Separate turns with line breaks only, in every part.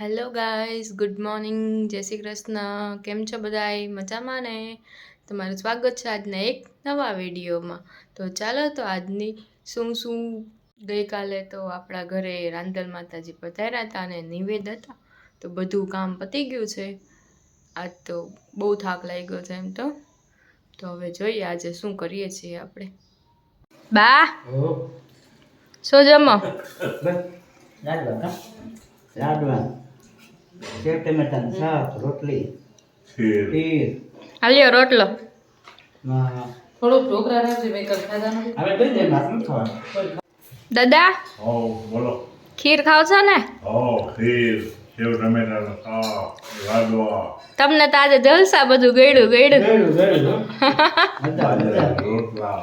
Hello guys good morning જય શ્રી કૃષ્ણ કેમ છો બધાય મજામાં ને તમારું સ્વાગત છે આજના એક નવા વિડીયોમાં તો ચાલો તો આજની શું શું ગઈકાલે તો આપણા ઘરે રાંધલ માતાજી પધાર્યા હતા અને નિવેદ હતા તો બધું કામ પતી ગયું છે. આજ તો બહુ થાક લાગ્યો છે એમ તો. તો હવે જોઈએ આજે શું કરીએ છીએ આપણે. બા! શું જમો?
લાડવા લાડવા સેવ ટમેટાનું શાક રોટલી. ખીર.
હાલ્યો રોટલો.
થોડો ઢોકળા રાખજે મેં કર ખાધા નથી.
હવે કઈ દે માથું ખાવા
દાદા?
હો બોલો.
ખીર ખાવ છો ને?
હો ખીર સેવ ટમેટાનું શાક લાડવા.
તમને તો આજે જલસા બધું ગયડું ગયડું.
ગળ્યું ગળ્યું બધા
રોટલા.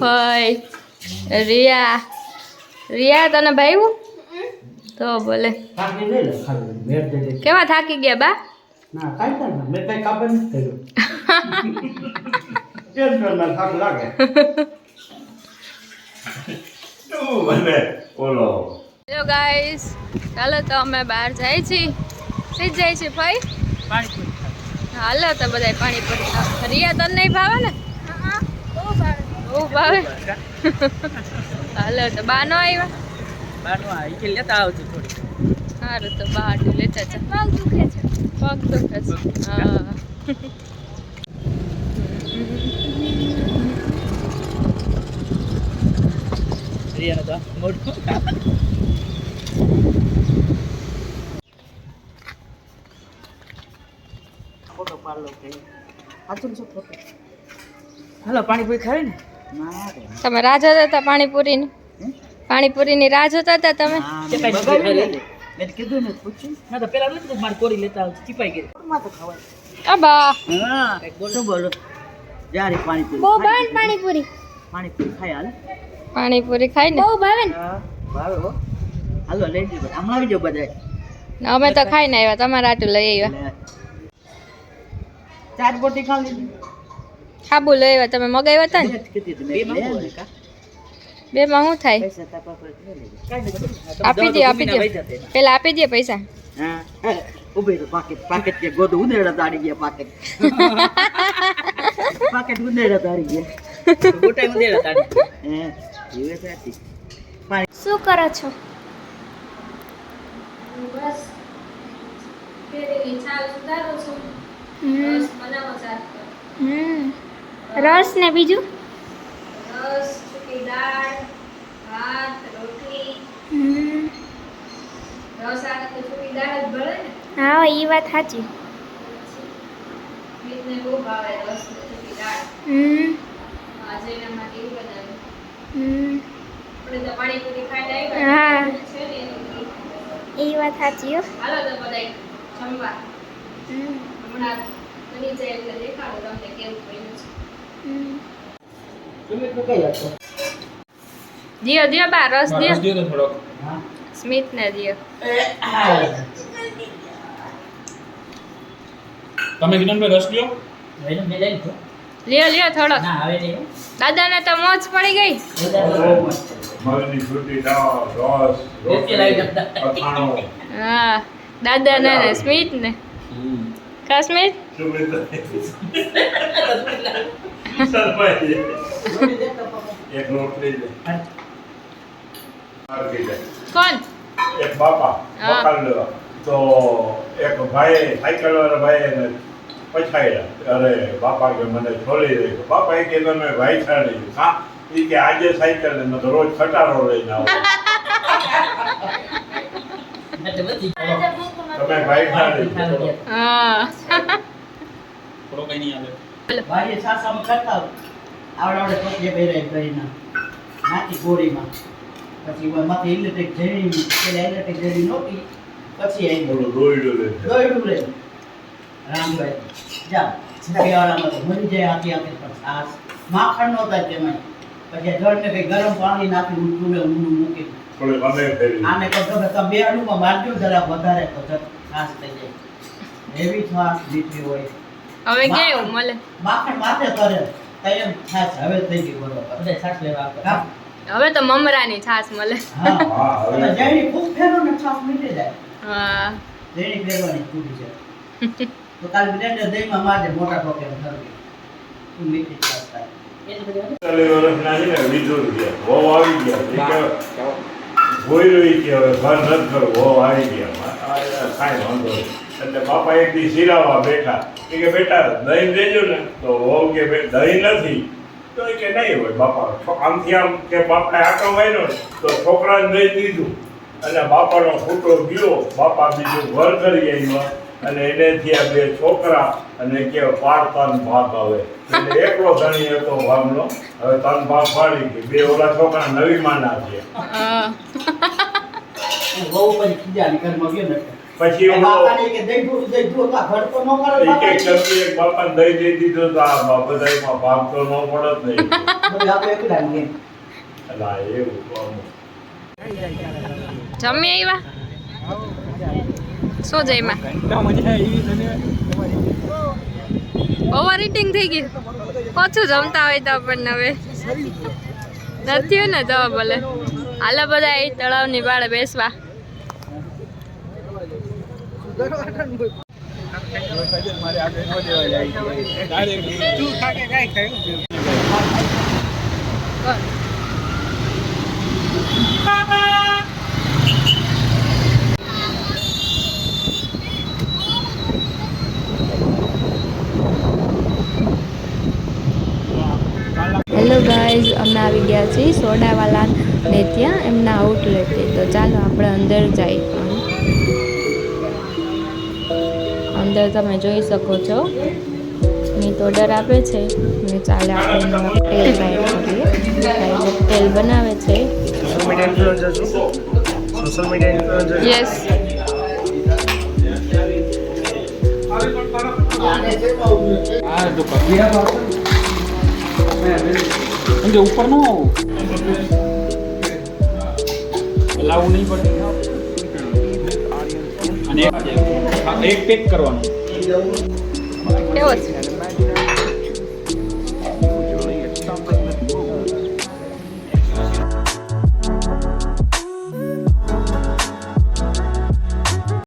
હોય. રિયા. રિયા તને ભાઈવું? તો બોલે.
કાપી લઈ લે ખાલી મેળ દે દે.
કેવા થાકી ગયા બા? હેલો ગાઈસ ચાલો તો અમે બહાર જાય છીએ. સીધ જાય છે ભાઈ હાલો તો બધા પાણીપુરી ખાવા. રિયા તને નહીં ભાવે ને? બહુ ભાવે. હાલો તો બા નો આવ્યા
લેતા આવજો થોડી
સારું તો બહાર લેતા જા. પગ દુખે છે. પગ દુખે છે. હા.
રિયાનો તો મોટું ફોટો પાડલો કે. સાચું શું ફોટો. હાલો પાણીપુરી ખાવી ને?
તમે રાજા જોતા હતા પાણીપુરીની? પાણીપુરીની રાહ જોતા હતા તમે?
કીધું ને પૂછ્યું.
ના તો પેલા નથી મારે કોરી લેતા ચીપાઈ ગઈ. માં તો ખવાય
અબા
હા શું બોલો? જ્યારે પાણીપુરી
બહુ
ખાઈ
ભાવે પાણીપુરી.
પાણીપુરી ખાઈ હાલે?
પાણીપુરી ખાઈ ને? બહુ ભાવે
હા, ભાવે હો. હાલો લઈ લીધું હમણાં આવી જાઓ બધા
અમે તો ખાઈને આવ્યા. તમારા આટું લઈ આવ્યા.
ચાર લીધી.
ખાબુ લઈ આવ્યા. તમે મગાવ્યા હતા. ને
બે
માં
શું
થાય?
પૈસા તાપા પર લઈ લેજો.
કાંઈ નથી.
આપી દે આપી દે. પેલા આપી દે પૈસા.
હા. ઊભી તો પાકેટ પાકેટ કે ગોદ ઉંદેડા તાડી ગયા પાકેટ. પાકેટ ઉંદેડા તાડી ગયા.
ગોટા ગોટાઈ માં
હે જીવે સાથી
શું કરો છો? રસ ને બીજું? દાળ ભાત રોટલી. તો દાળ જ ભળે ને.
હા એ વાત સાચી.
મીઠને બહુ ભાવે રસ ને સૂકી દાળ.
હમ.
આજે એના માટે એવું બનાવ્યું?
હમ.
આપણે તો પાણીપુરી ખાઈને
હા.
છે ને
એ વાત સાચી
હાલો તો બધાય જમવા.
હમ.
હમણાં બની જાય એટલે દેખાડો તમને કેવું બન્યું છે.
હમ.
કઈ
દિયો દિયો બા રસ દિયો.
હા
સ્મિત ને દિયો.
તમે કિરણભાઈ રસ લ્યો.
લ્યો લ્યો થોડો
ના હો.
દાદાને તો મોજ પડી ગઈ.
રસ.
હા દાદાને ને સ્મિત ને કા સ્મિત
એક નોટ લઈ દે.
કોણ?
એક બાપા મકાન લેવા. તો એક ભાઈ સાયકલ વાળા ભાઈ પછાડ્યા. અરે બાપા કે મને છોડી દે. બાપા એ કે તમે ભાઈ છાડી દીધું. હા એ કે આજે સાયકલ ને તો રોજ ખટારો લઈને આવો. તમે ભાઈ છાડી.
હા.
થોડો કઈ નહીં આવે.
ભાઈ સાસામાં કરતા આવડે આવડે પછી પહેરાય કરીને. નાખી ગોળીમાં. પછી એમાંથી ઇલેક્ટ્રિક જેડી પેલા ઇલેક્ટ્રિક જેડી નહોતી પછી આવી
બોલો દોયડું લે છે.
લે રામભાઈ જા શિયાળામાં તો મરી જાય આથી આથી પણ છાસ માખણ નહોતા તેમાં પછી જળને કઈ ગરમ પાણી નાખી ઊંડું મૂકી.
થોડી અમે ફેરી
આને કહો તમે તમે બે અણુમાં મારજો જરા વધારે તો છાસ થઈ જાય. એવી છાસ મીઠી હોય.
હવે કેવું મળે.
માખણ માથે કરે તૈયાર છાસ હવે થઈ ગઈ બરોબર.
બધા સાસ લેવા આવતા.
હવે તો મમરાની છાસ મળે.
હા
એટલી
બાપા એક દી સિરાવા બેઠા. એ કે બેટા દહીં દેજો ને. તો વહુ કે દહીં નથી. તો એ કે નહીં હોય બાપા આમથી આમ કે બાપાએ આટો માર્યો ને તો છોકરાને દઈ દીધું. અને બાપાનો ફૂટો ગયો બાપા બીજું ઘર કરી આવ્યા. અને એને થયા બે છોકરા અને કે પાર તન ભાગ આવે. એટલે એકલો ધણી હતો ભાગનો હવે તન ભાગ પાડી ગઈ બે ઓલા છોકરા નવી માના છે.
હા.
બહુ પછી ખીજા ઘરમાં ગયો ને
પછી
એ બાપાને કે ન કરે
એક. એક એક બાપાને દઈ દઈ દીધો તો આ બધાયમાં ભાગ તો ન પડત નહીં.
બધું આપણે
એવું
જમી આવ્યા શું જઈમાં ઓવર ઇટિંગ થઈ ગઈ. ઓછું જમતા હોય તો આપણને હવે. નથી હોય ને તો ભલે. હાલો બધા એ તળાવની બાળ બેસવા. હેલો ગાઈઝ અમે આવી ગયા છીએ સોડાવાલા ને ત્યાં, એમના આઉટલેટે તો ચાલો આપણે અંદર જઈએ. અંદર તમે જોઈ શકો છો. મીત ઓર્ડર આપે છે. ને ચાલે આપણે મોકટેલ ટ્રાય કરીએ. મોકટેલ બનાવે છે. યસ
જો ઉપર નો લાવું નહીં પડે. અને એક- પેક કરવાનું.
કેવો છે.